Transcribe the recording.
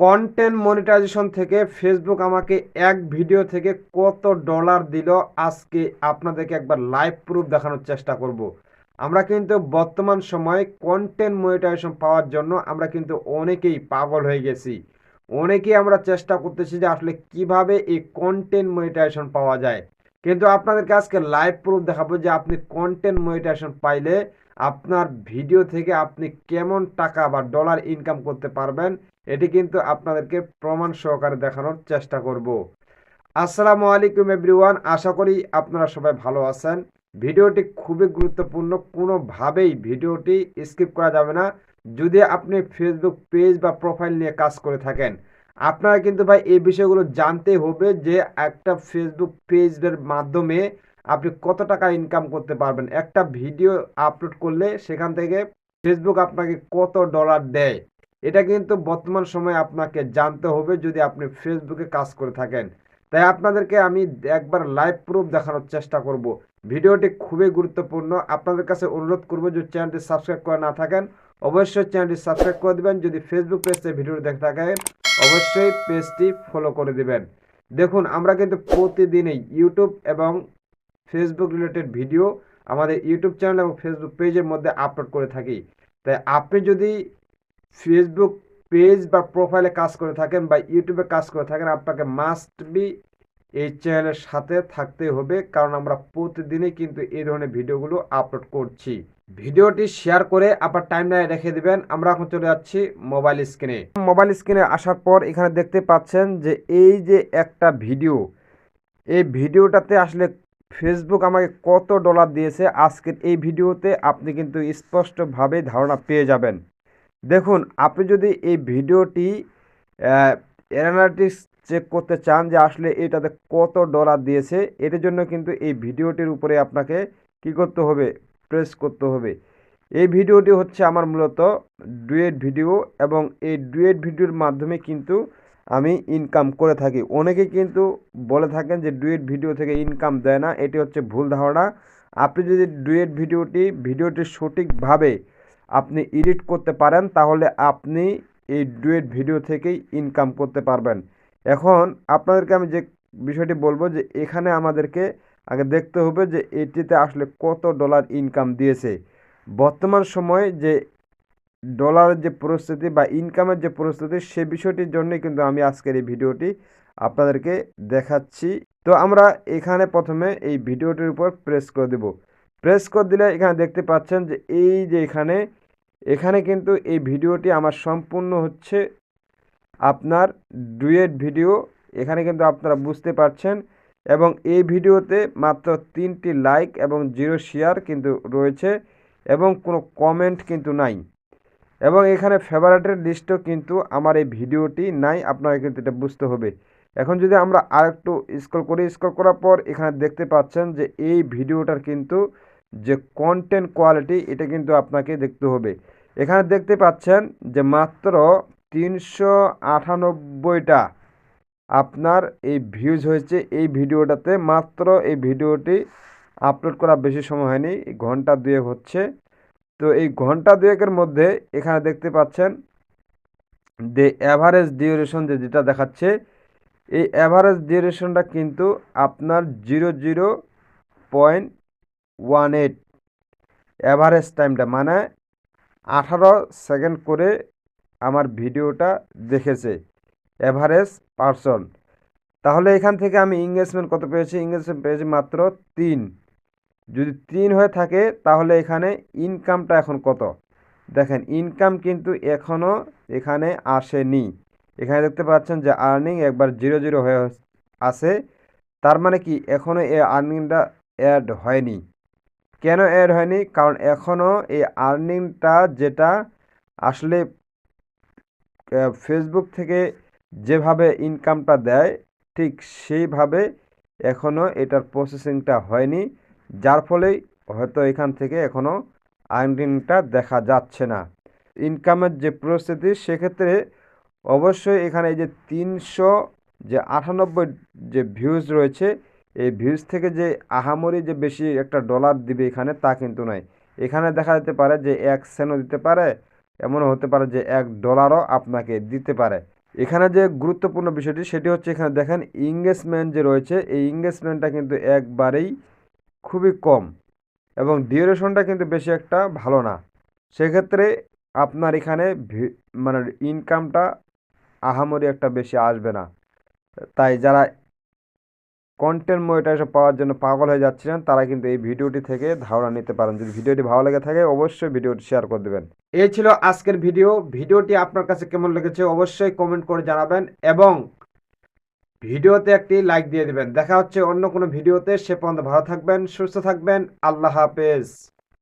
Content monetization থেকে Facebook আমাকে এক ভিডিও থেকে কত ডলার দিল, আজকে আপনাদেরকে একবার লাইভ প্রুফ দেখানোর চেষ্টা করব। আমরা কিন্তু বর্তমান সময়ে কন্টেন্ট মনিটাইজেশন পাওয়ার জন্য আমরা কিন্তু অনেকেই পাগল হয়ে গেছি। অনেকেই আমরা চেষ্টা করতেছি যে আসলে কীভাবে এই কন্টেন্ট মনিটাইজেশন পাওয়া যায়। কিন্তু আপনাদেরকে আজকে লাইভ প্রুফ দেখাবো যে আপনি কন্টেন্ট মনিটাইজেশন পাইলে আপনার ভিডিও থেকে আপনি কেমন টাকা বা ডলার ইনকাম করতে পারবেন। এটি কিন্তু আপনাদেরকে প্রমাণ সহকারে দেখানোর চেষ্টা করব। আসসালামু আলাইকুম এভরিওয়ান, আশা করি আপনারা সবাই ভালো আছেন। ভিডিওটি খুবই গুরুত্বপূর্ণ, কোনোভাবেই ভিডিওটি স্কিপ করা যাবে না। যদি আপনি ফেসবুক পেজ বা প্রোফাইল নিয়ে কাজ করে থাকেন, আপনারা কিন্তু ভাই এই বিষয়গুলো জানতে হবে যে একটা ফেসবুক পেজের মাধ্যমে আপনি কত টাকা ইনকাম করতে পারবেন। একটা ভিডিও আপলোড করলে সেখান থেকে ফেসবুক আপনাকে কত ডলার দেয়। এটা কিন্তু বর্তমান সময়ে আপনাকে জানতে হবে যদি আপনি ফেসবুকে কাজ করে থাকেন। তাই আপনাদেরকে আমি একবার লাইভ প্রুফ দেখানোর চেষ্টা করব। ভিডিওটি খুবই গুরুত্বপূর্ণ। আপনাদের কাছে অনুরোধ করব যদি চ্যানেলটি সাবস্ক্রাইব করে না থাকেন, অবশ্যই চ্যানেলটি সাবস্ক্রাইব করে দিবেন। যদি ফেসবুক পেজ ভিডিওটি দেখে থাকেন, অবশ্যই পেজটি ফলো করে দেবেন। দেখুন, আমরা কিন্তু প্রতিদিনই ইউটিউব এবং ফেসবুক রিলেটেড ভিডিও আমাদের ইউটিউব চ্যানেল এবং ফেসবুক পেজের মধ্যে আপলোড করে থাকি। তাই আপনি যদি ফেসবুক পেজ বা প্রোফাইলে কাজ করে থাকেন বা ইউটিউবে কাজ করে থাকেন, আপনাকে মাস্ট বি এই চ্যানেলের সাথে থাকতে হবে। কারণ আমরা প্রতিদিনই কিন্তু এই ধরনের ভিডিওগুলো আপলোড করছি। ভিডিওটি শেয়ার করে আপনার টাইম লাইনে রেখে দিবেন। আমরা এখন চলে যাচ্ছি মোবাইল স্ক্রিনে মোবাইল স্ক্রিনে আসার পর এখানে দেখতে পাচ্ছেন যে এই যে একটা ভিডিও এই ভিডিওটাতে আসলে ফেসবুক আমাকে কত ডলার দিয়েছে? আজকের এই ভিডিওতে আপনি কিন্তু স্পষ্টভাবে ধারণা পেয়ে যাবেন। দেখুন, আপনি যদি এই ভিডিওটি অ্যানালিটিক্স চেক করতে চান যে আসলে এটাতে কত ডলার দিয়েছে এটার জন্য কিন্তু এই ভিডিওটির উপরে আপনাকে কি করতে হবে প্রেস করতে হবে। এই ভিডিওটি হচ্ছে আমার মূলত ডুয়েট ভিডিও এবং এই ডুয়েট ভিডিওর মাধ্যমে কিন্তু আমি ইনকাম করে থাকি। অনেকে কিন্তু বলে থাকেন যে ডুয়েট ভিডিও থেকে ইনকাম দেয় না, এটি হচ্ছে ভুল ধারণা। আপনি যদি ডুয়েট ভিডিওটি ভিডিওটি সঠিকভাবে আপনি এডিট করতে পারেন, তাহলে আপনি এই ডুয়েট ভিডিও থেকেই ইনকাম করতে পারবেন। এখন আপনাদেরকে আমি যে বিষয়টি বলব যে, এখানে আমাদেরকে আগে দেখতে হবে যে, এটিতে আসলে কত ডলার ইনকাম দিয়েছে। বর্তমান সময়ে যে ডলারের যে পরিস্থিতি বা ইনকামের যে পরিস্থিতি, সে বিষয়টির জন্যই কিন্তু আমি আজকের এই ভিডিওটি আপনাদেরকে দেখাচ্ছি। তো আমরা এখানে প্রথমে এই ভিডিওটির উপর প্রেস করে দেব। প্রেস করে দিলে এখানে দেখতে পাচ্ছেন যে, এই যে এখানে এখানে কিন্তু এই ভিডিওটি আমার সম্পূর্ণ হচ্ছে আপনার ডুয়েট ভিডিও। এখানে কিন্তু আপনারা বুঝতে পারছেন এবং এই ভিডিওতে মাত্র তিনটি লাইক এবং জিরো শেয়ার কিন্তু রয়েছে এবং কোনো কমেন্ট কিন্তু নাই। এবং এখানে ফেভারেটের লিস্টও কিন্তু আমার এই ভিডিওটি নাই আপনাকে কিন্তু এটা বুঝতে হবে। এখন যদি আমরা আরেকটু স্ক্রল করি, স্ক্রল করার পর এখানে দেখতে পাচ্ছেন যে এই ভিডিওটার কিন্তু যে কন্টেন্ট কোয়ালিটি এটা কিন্তু আপনাকে দেখতে হবে। এখানে দেখতে পাচ্ছেন যে মাত্র তিনশো আপনার এই ভিউজ হয়েছে। এই ভিডিওটাতে মাত্র এই ভিডিওটি আপলোড করা বেশি সময় হয়নি, ঘণ্টা দুয়েক হচ্ছে। তো এই ঘণ্টা দুয়েকের মধ্যে এখানে দেখতে পাচ্ছেন যে অ্যাভারেজ ডিউরেশন যে যেটা দেখাচ্ছে, এই অ্যাভারেজ ডিউরেশনটা কিন্তু আপনার zero zero point one eight. Average টাইমটা মানে আঠারো সেকেন্ড করে আমার ভিডিওটা দেখেছে অ্যাভারেজ পারসন। তাহলে এখান থেকে আমি ইংগেজমেন্ট কত পেয়েছি? ইংগেজমেন্ট পেয়েছি মাত্র তিন। যদি তিন হয়ে থাকে, তাহলে এখানে ইনকামটা এখন কত? দেখেন ইনকাম কিন্তু এখনও এখানে আসেনি। এখানে দেখতে পাচ্ছেন যে আর্নিং একবার জিরো জিরো হয়ে আছে। তার মানে কি? এখনও এই আর্নিংটা অ্যাড হয়নি। কেন অ্যাড হয়নি? কারণ এখনও এই আর্নিংটা যেটা আসলে ফেসবুক থেকে যেভাবে ইনকামটা দেয়, ঠিক সেইভাবে এখনও এটার প্রসেসিংটা হয়নি, যার ফলেই হয়তো এখান থেকে এখনও আর্নিংটা দেখা যাচ্ছে না। ইনকামের যে পরিস্থিতি, সেক্ষেত্রে অবশ্যই এখানে যে তিনশো যে আটানব্বই যে ভিউজ রয়েছে এই ভিউজ থেকে যে আহামরি যে বেশি একটা ডলার দিবে এখানে তা কিন্তু নয়। এখানে দেখা যেতে পারে যে এক সেনও দিতে পারে, এমনও হতে পারে যে এক ডলারও আপনাকে দিতে পারে। এখানে যে গুরুত্বপূর্ণ বিষয়টি, সেটি হচ্ছে এখানে দেখেন ইংগেজমেন্ট যে রয়েছে, এই ইংগেজমেন্টটা কিন্তু একবারেই খুবই কম এবং ডিউরেশনটা কিন্তু বেশি একটা ভালো না। সেক্ষেত্রে আপনার এখানে মানে ইনকামটা আহামরি একটা বেশি আসবে না। তাই যারা কন্টেন্ট মনিটাইজেশন পাওয়ার জন্য পাগল হয়ে যাচ্ছিলেন, তারা কিন্তু এই ভিডিওটি থেকে ধারণা নিতে পারেন। যদি ভিডিওটি ভালো লেগে থাকে, অবশ্যই ভিডিওটি শেয়ার করে দেবেন। এই ছিল আজকের ভিডিও ভিডিওটি আপনার কাছে কেমন লেগেছে অবশ্যই কমেন্ট করে জানাবেন এবং ভিডিওতে একটি লাইক দিয়ে দেবেন। দেখা হচ্ছে অন্য কোনো ভিডিওতে সে পর্যন্ত ভালো থাকবেন, সুস্থ থাকবেন। আল্লাহ হাফেজ।